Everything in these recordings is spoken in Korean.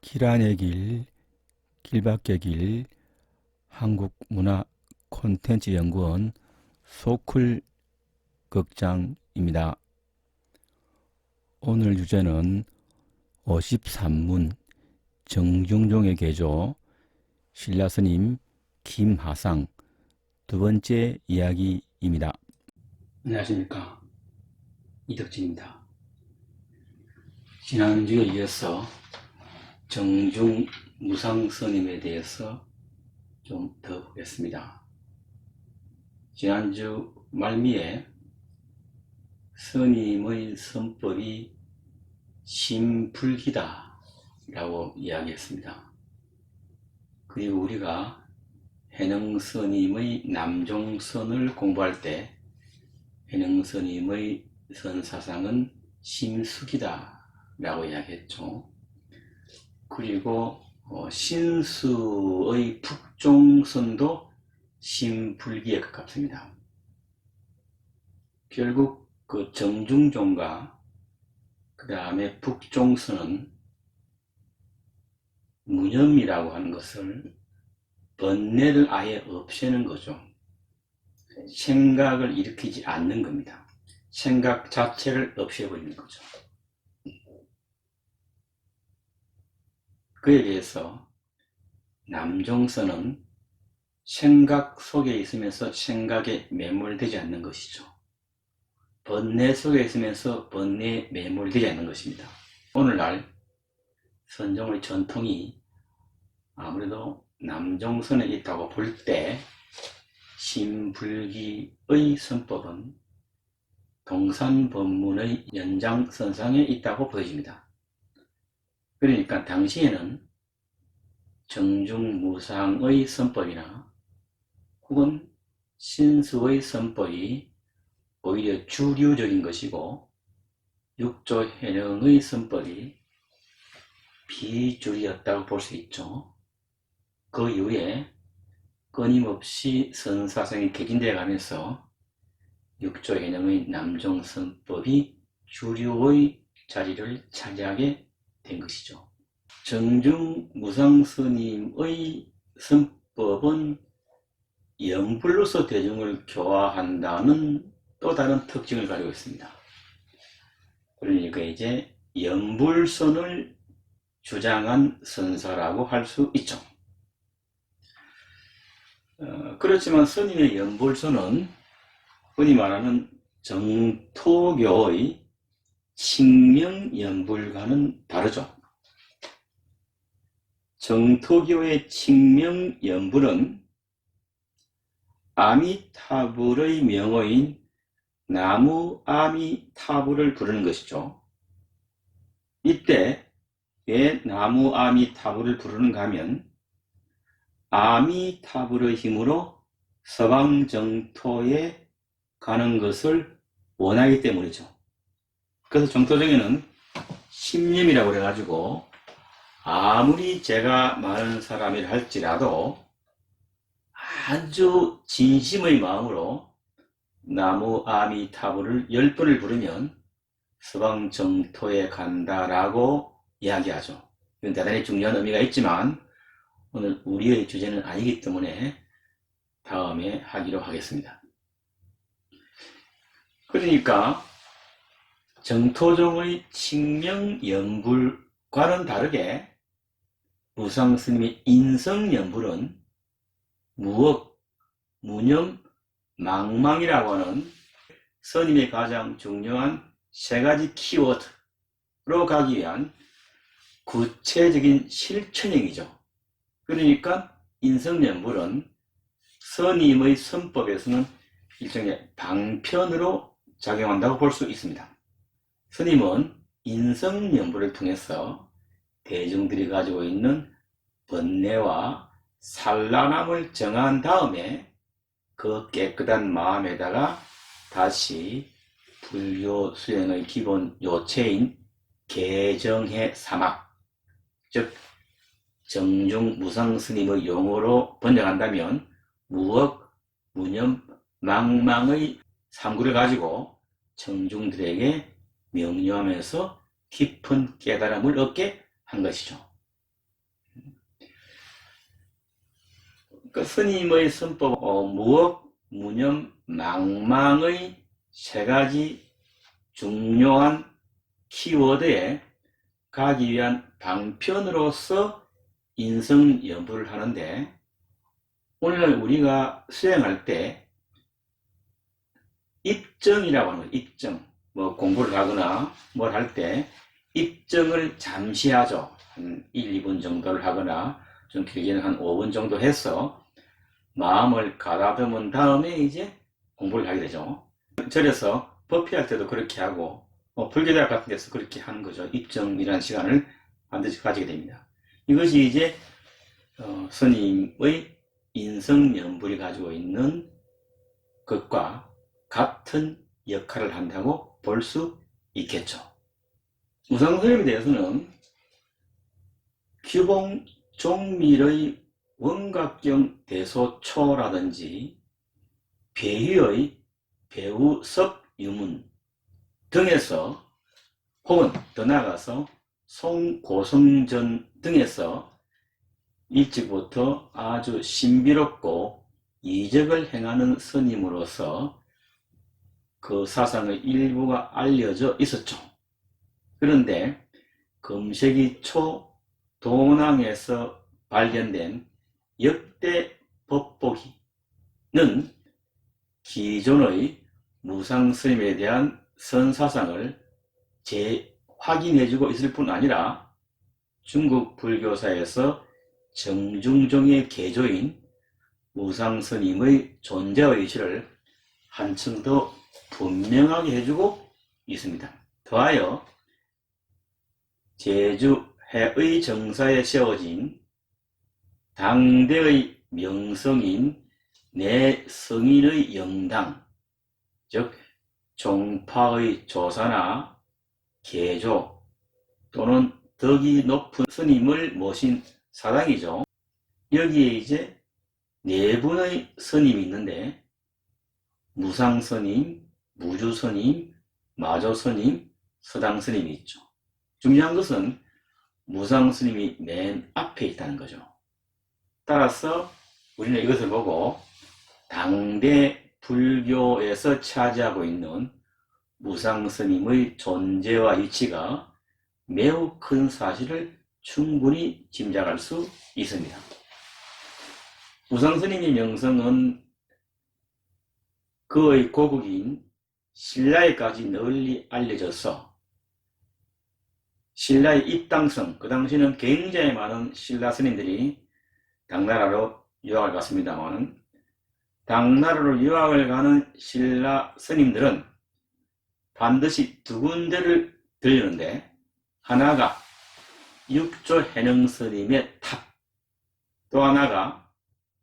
길안의 길, 길밖의 길, 한국문화 콘텐츠 연구원 소클 극장입니다. 오늘 주제는 53문 정중종의 개조 신라스님 김하상 두 번째 이야기입니다. 안녕하십니까 이덕진입니다. 지난주에 이어서 정중 무상 스님에 대해서 좀 더 보겠습니다. 지난주 말미에 스님의 선법이 심불기다 라고 이야기했습니다. 그리고 우리가 해능 스님의 남종선을 공부할 때 해능 스님의 선사상은 심숙이다 라고 이야기했죠. 그리고 어, 신수의 북종선도 심불기에 가깝습니다. 결국 그 정중종과 그 다음에 북종선은 무념이라고 하는 것을 번뇌를 아예 없애는 거죠. 생각을 일으키지 않는 겁니다. 생각 자체를 없애버리는 거죠. 그에 비해서 남종선은 생각 속에 있으면서 생각에 매몰되지 않는 것이죠. 번뇌 속에 있으면서 번뇌에 매몰되지 않는 것입니다. 오늘날 선종의 전통이 아무래도 남종선에 있다고 볼 때 신불기의 선법은 동산법문의 연장선상에 있다고 보여집니다. 그러니까 당시에는 정중무상의 선법이나 혹은 신수의 선법이 오히려 주류적인 것이고 육조해령의 선법이 비주류였다고 볼 수 있죠. 그 이후에 끊임없이 선사성이 개진되어 가면서 육조해령의 남종선법이 주류의 자리를 차지하게 된 것이죠. 정중 무상 스님의 선법은 영불로서 대중을 교화한다는 또 다른 특징을 가지고 있습니다. 그러니까 이제 영불선을 주장한 선사라고 할 수 있죠. 어, 그렇지만 스님의 영불선은 흔히 말하는 정토교의 칭명연불과는 다르죠. 정토교의 칭명연불은 아미타불의 명어인 나무 아미타불을 부르는 것이죠. 이때 왜 나무 아미타불을 부르는가 하면 아미타불의 힘으로 서방정토에 가는 것을 원하기 때문이죠. 그래서 정토정에는 심념이라고 그래가지고 아무리 제가 많은 사람이라 할지라도 아주 진심의 마음으로 나무 아미타불을 열 번을 부르면 서방 정토에 간다라고 이야기하죠. 이건 대단히 중요한 의미가 있지만 오늘 우리의 주제는 아니기 때문에 다음에 하기로 하겠습니다. 그러니까 정토종의 칭명연불과는 다르게 무상스님의 인성연불은 무억, 무념, 망망이라고 하는 스님의 가장 중요한 세 가지 키워드로 가기 위한 구체적인 실천형이죠. 그러니까 인성연불은 스님의 선법에서는 일종의 방편으로 작용한다고 볼 수 있습니다. 스님은 인성연불을 통해서 대중들이 가지고 있는 번뇌와 산란함을 정한 다음에 그 깨끗한 마음에다가 다시 불교 수행의 기본 요체인 개정해 사막, 즉 정중 무상 스님의 용어로 번역한다면 무억, 무념, 망망의 삼구를 가지고 청중들에게 명료하면서 깊은 깨달음을 얻게 한 것이죠. 그 스님의 선법, 어, 무업, 무념, 망망의 세 가지 중요한 키워드에 가기 위한 방편으로서 인성 연구를 하는데, 오늘 우리가 수행할 때, 입증이라고 하는 거예요. 입증. 뭐 공부를 하거나 뭘 할 때 입정을 잠시 하죠. 한 1, 2분 정도를 하거나 좀 길게는 한 5분 정도 해서 마음을 가다듬은 다음에 이제 공부를 하게 되죠. 절에서 법회할 때도 그렇게 하고 뭐 불교대학 같은 데서 그렇게 하는 거죠. 입정이라는 시간을 반드시 가지게 됩니다. 이것이 이제 어, 스님의 인성연불이 가지고 있는 것과 같은 역할을 한다고 볼 수 있겠죠. 우상스님에 대해서는 규봉 종밀의 원각경 대소초라든지 배위의 배우섭 유문 등에서 혹은 더 나아가서 송고성전 등에서 일찍부터 아주 신비롭고 이적을 행하는 스님으로서 그 사상의 일부가 알려져 있었죠. 그런데 금세기 초 도낭에서 발견된 역대 법보기는 기존의 무상 스님에 대한 선사상을 재확인해주고 있을 뿐 아니라 중국 불교사에서 정중종의 개조인 무상 스님의 존재와 위치를 한층 더 분명하게 해주고 있습니다. 더하여 제주 해의 정사에 세워진 당대의 명성인 내 성인의 영당, 즉 종파의 조사나 개조 또는 덕이 높은 스님을 모신 사당이죠. 여기에 이제 네 분의 스님이 있는데 무상 스님, 무주 스님, 마조 스님, 서당 스님이 있죠. 중요한 것은 무상 스님이 맨 앞에 있다는 거죠. 따라서 우리는 이것을 보고 당대 불교에서 차지하고 있는 무상 스님의 존재와 위치가 매우 큰 사실을 충분히 짐작할 수 있습니다. 무상 스님의 명성은 그의 고국인 신라에까지 널리 알려져서 신라의 입당성, 그 당시는 굉장히 많은 신라 스님들이 당나라로 유학을 갔습니다만 당나라로 유학을 가는 신라 스님들은 반드시 두 군데를 들리는데 하나가 육조 해능 스님의 탑, 또 하나가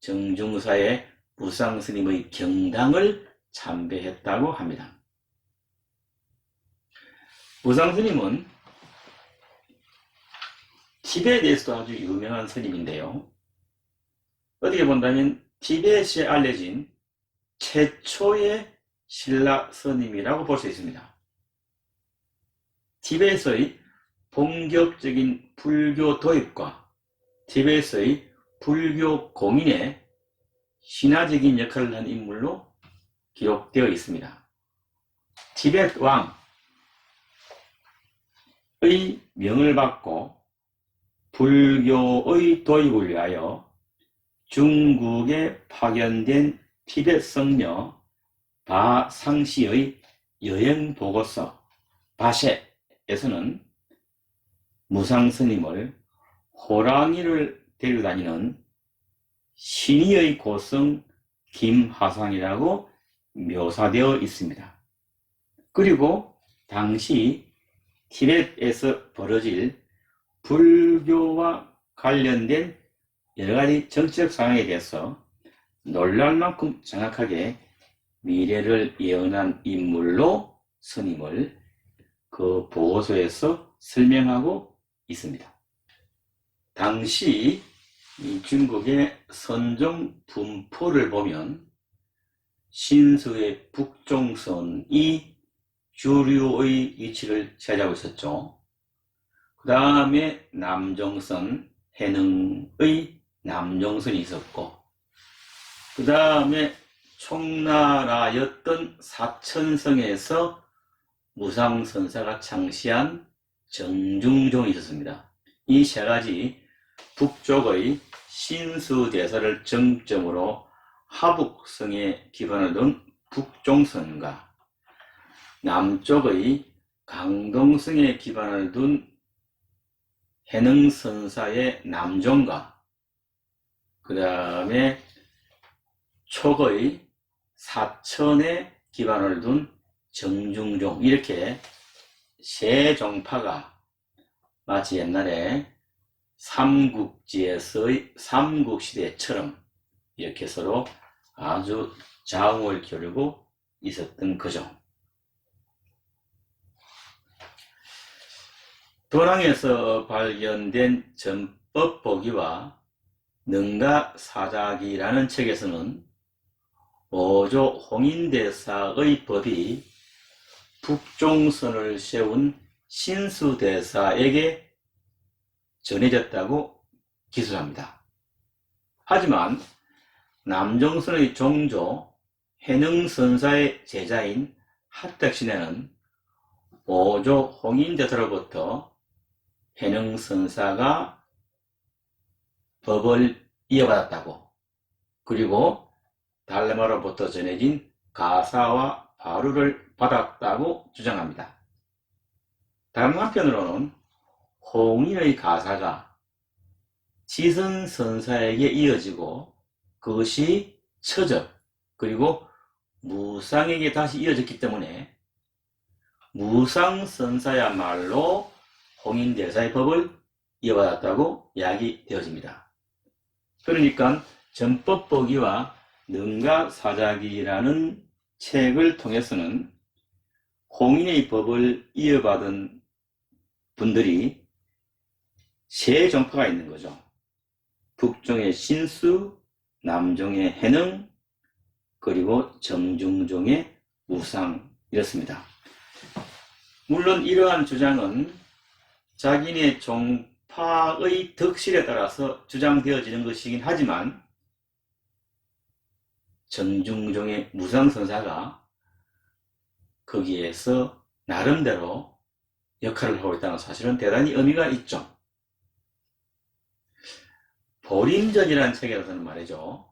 정중사의 무상 스님의 경당을 참배했다고 합니다. 무상 스님은 티베에 대해서도 아주 유명한 스님인데요. 어떻게 본다면 티베트에 알려진 최초의 신라 스님이라고 볼 수 있습니다. 티베트의 본격적인 불교 도입과 티베트의 불교 공인의 신화적인 역할을 한 인물로 기록되어 있습니다. 티베트 왕의 명을 받고 불교의 도입을 위하여 중국에 파견된 티벳 성녀 바상시의 여행 보고서 바셰에서는 무상 스님을 호랑이를 데려 다니는 신의의 고성 김하상이라고 묘사되어 있습니다. 그리고 당시 티벳에서 벌어질 불교와 관련된 여러 가지 정치적 상황에 대해서 놀랄 만큼 정확하게 미래를 예언한 인물로 스님을 그 보고서에서 설명하고 있습니다. 당시 중국의 선종 분포를 보면 신수의 북종선이 주류의 위치를 차지하고 있었죠. 그 다음에 남종선, 해능의 남종선이 있었고 그 다음에 총나라였던 사천성에서 무상선사가 창시한 정중종이 있었습니다. 이 세 가지 북쪽의 신수대사를 정점으로 하북성에 기반을 둔 북종선과 남쪽의 강동성에 기반을 둔 해능선사의 남종과 그 다음에 촉의 사천에 기반을 둔 정중종. 이렇게 세 종파가 마치 옛날에 삼국지에서의 삼국시대처럼 이렇게 서로 아주 자웅을 겨루고 있었던 거죠. 도랑에서 발견된 전법 보기와 능가 사자기라는 책에서는 오조 홍인대사의 법이 북종선을 세운 신수대사에게 전해졌다고 기술합니다. 하지만 남정선의 종조 해능선사의 제자인 하택신에는 오조 홍인대사로부터 해능선사가 법을 이어받았다고 그리고 달레마로부터 전해진 가사와 바루를 받았다고 주장합니다. 다른 한편으로는 홍인의 가사가 지선선사에게 이어지고 그것이 처적 그리고 무상에게 다시 이어졌기 때문에 무상선사야말로 홍인대사의 법을 이어받았다고 이야기되어집니다. 그러니까 전법보기와 능가사자기라는 책을 통해서는 홍인의 법을 이어받은 분들이 세 정파가 있는 거죠. 북종의 신수, 남종의 해능, 그리고 정중종의 우상 이렇습니다. 물론 이러한 주장은 자기네 종파의 덕실에 따라서 주장되어지는 것이긴 하지만 정중종의 무상선사가 거기에서 나름대로 역할을 하고 있다는 사실은 대단히 의미가 있죠. 보림전이라는 책에서는 말이죠.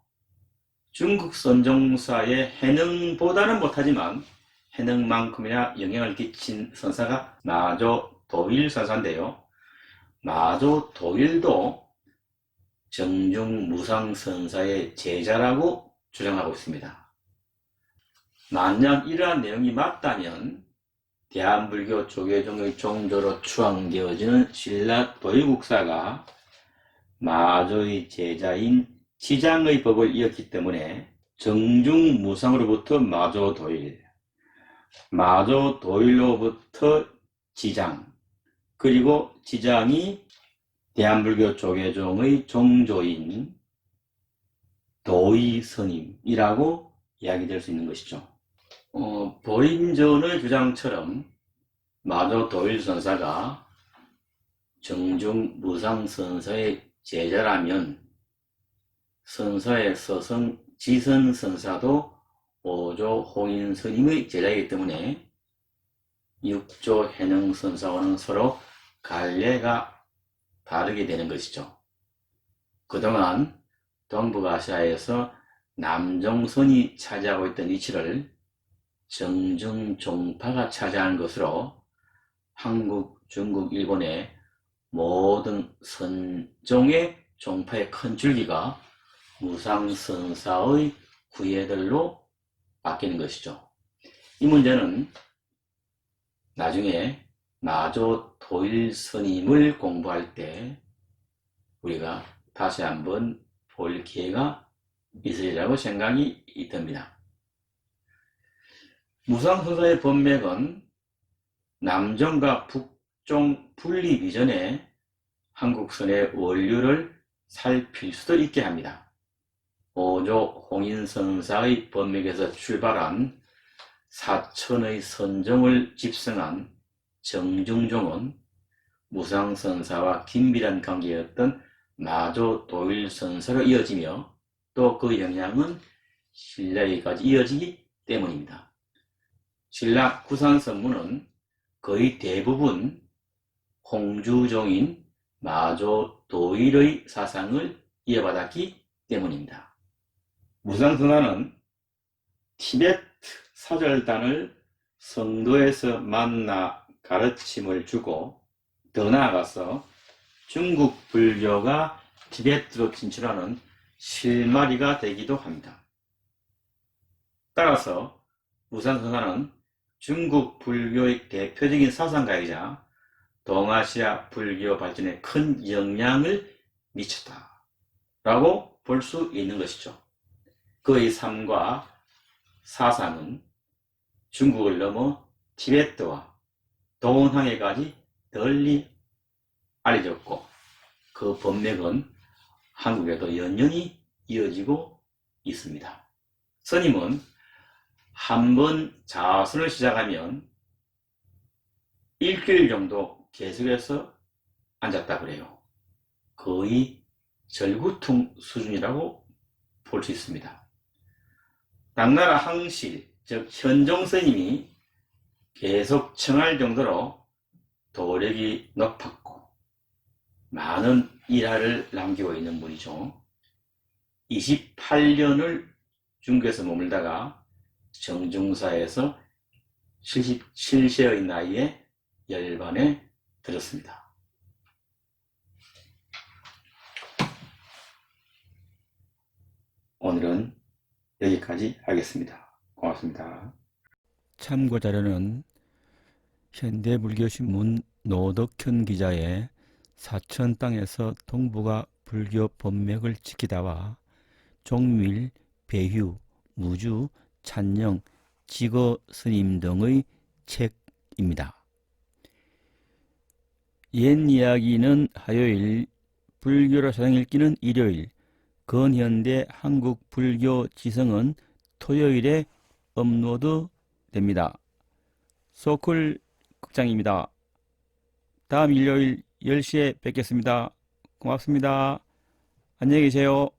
중국 선종사의 해능보다는 못하지만 해능만큼이나 영향을 끼친 선사가 마조 도일 선사인데요. 마조 도일도 정중 무상 선사의 제자라고 주장하고 있습니다. 만약 이러한 내용이 맞다면 대한불교 조계종의 종조로 추앙되어지는 신라 도일국사가 마조의 제자인 지장의 법을 이었기 때문에 정중무상으로부터 마조 도일, 마조 도일로부터 지장, 그리고 지장이 대한불교 조계종의 종조인 도의 스님이라고 이야기될 수 있는 것이죠. 어, 보림전의 주장처럼 마조 도일 선사가 정중 무상 선사의 제자라면 선사의 서성 지선 선사도 오조 홍인 스님의 제자이기 때문에 육조 해능 선사와는 서로 갈래가 다르게 되는 것이죠. 그동안 동북아시아에서 남종선이 차지하고 있던 위치를 정중종파가 차지한 것으로 한국, 중국, 일본의 모든 선종의 종파의 큰 줄기가 무상선사의 구예들로 바뀌는 것이죠. 이 문제는 나중에 마조 도일 스님을 공부할 때 우리가 다시 한번 볼 기회가 있으리라고 생각이 듭니다. 무상선사의 법맥은 남정과 북 종 분립 이전에 한국선의 원류를 살필 수도 있게 합니다. 오조 홍인선사의 법맥에서 출발한 사천의 선정을 집성한 정중종은 무상선사와 긴밀한 관계였던 마조 도일선사로 이어지며 또 그 영향은 신라에까지 이어지기 때문입니다. 신라 구산선문은 거의 대부분 홍주종인 마조 도일의 사상을 이어받았기 때문입니다. 무상선화는 티베트 사절단을 성도에서 만나 가르침을 주고 더 나아가서 중국 불교가 티베트로 진출하는 실마리가 되기도 합니다. 따라서 무산선화는 중국 불교의 대표적인 사상가이자 동아시아 불교 발전에 큰 영향을 미쳤다 라고 볼 수 있는 것이죠. 그의 삶과 사상은 중국을 넘어 티베트와 동항에까지 널리 알려졌고 그 법맥은 한국에도 연연히 이어지고 있습니다. 스님은 한 번 자선을 시작하면 일주일 정도 계속해서 앉았다 그래요. 거의 절구통 수준이라고 볼 수 있습니다. 당나라 항실, 즉 현종 스님이 계속 청할 정도로 도력이 높았고 많은 일화를 남기고 있는 분이죠. 28년을 중국에서 머물다가 정중사에서 77세의 나이에 열반에 들었습니다. 오늘은 여기까지 하겠습니다. 고맙습니다. 참고 자료는 현대불교신문 노덕현 기자의 사천 땅에서 동북아 불교 법맥을 지키다와 종밀, 배휴, 무주, 찬영, 지거 스님 등의 책입니다. 옛 이야기는 화요일, 불교로 사상 읽기는 일요일, 근현대 한국 불교 지성은 토요일에 업로드 됩니다. 소클 극장입니다. 다음 일요일 10시에 뵙겠습니다. 고맙습니다. 안녕히 계세요.